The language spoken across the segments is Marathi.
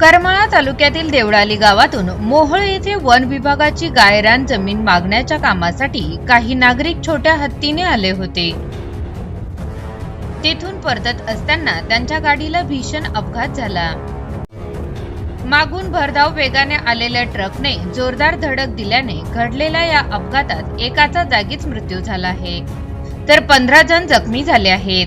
करमाळा तालुक्यातील देवळाली गावातून मोहोळ येथे वन विभागाची गायरान जमीन मागण्याच्या कामासाठी काही नागरिक छोट्या हत्तीने आले होते. तेथून परतत असताना त्यांच्या गाडीला भीषण अपघात झाला. मागून भरधाव वेगाने आलेल्या ट्रकने जोरदार धडक दिल्याने घडलेल्या या अपघातात एकाचा जागीच मृत्यू झाला आहे. तर पंधरा जण जखमी झाले आहेत.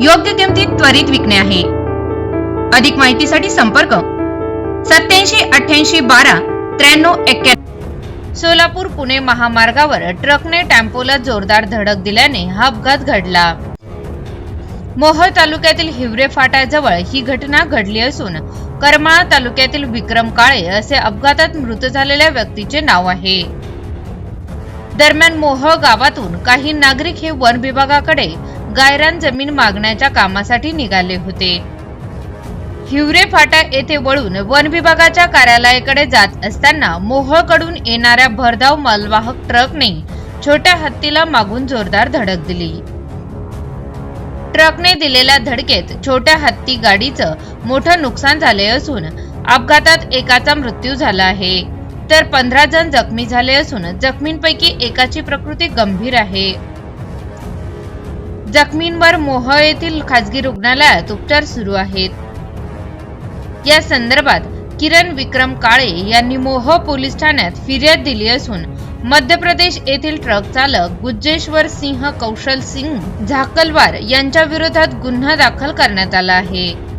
योग्य किमतीत त्वरित विकणे आहे. अधिक माहितीसाठी संपर्क सत्याऐंशी अठ्ठ्याऐंशी बारा त्र्याण्णव एक्क्याण्णव सोलापूर पुणे महामार्गावर ट्रकने टेम्पोला जोरदार धडक दिल्याने हा अपघात घडला. मोहोळ तालुक्यातील हिवरे फाट्याजवळ ही घटना घडली असून करमाळा तालुक्यातील विक्रम काळे असे अपघातात मृत झालेल्या व्यक्तीचे नाव आहे. दरम्यान मोहोळ गावातून काही नागरिक हे वन विभागाकडे गायरान जमीन मागण्याच्या कामासाठी निघाले होते. हिवरे फाटा येथे वळून वन विभागाच्या कार्यालयाकडे जात असताना मोहोळकडून येणाऱ्या भरधाव मालवाहक ट्रकने छोट्या हत्तीला मागून जोरदार धडक दिली. ट्रकने दिलेल्या धडकेत छोट्या हत्ती गाडीचं मोठं नुकसान झाले असून अपघातात एकाचा मृत्यू झाला आहे. तर पंधरा जण जखमी झाले असून जखमींपैकी एकाची प्रकृती गंभीर आहे. जखमींवर मोह येथील खासगी रुग्णालयात उपचार सुरू आहेत. या संदर्भात किरण विक्रम काळे यांनी मोह पोलीस ठाण्यात फिर्याद दिली असून मध्य प्रदेश येथील ट्रक चालक गुज्जेश्वर सिंह कौशल सिंग झाकलवार यांच्या विरोधात गुन्हा दाखल करण्यात आला आहे.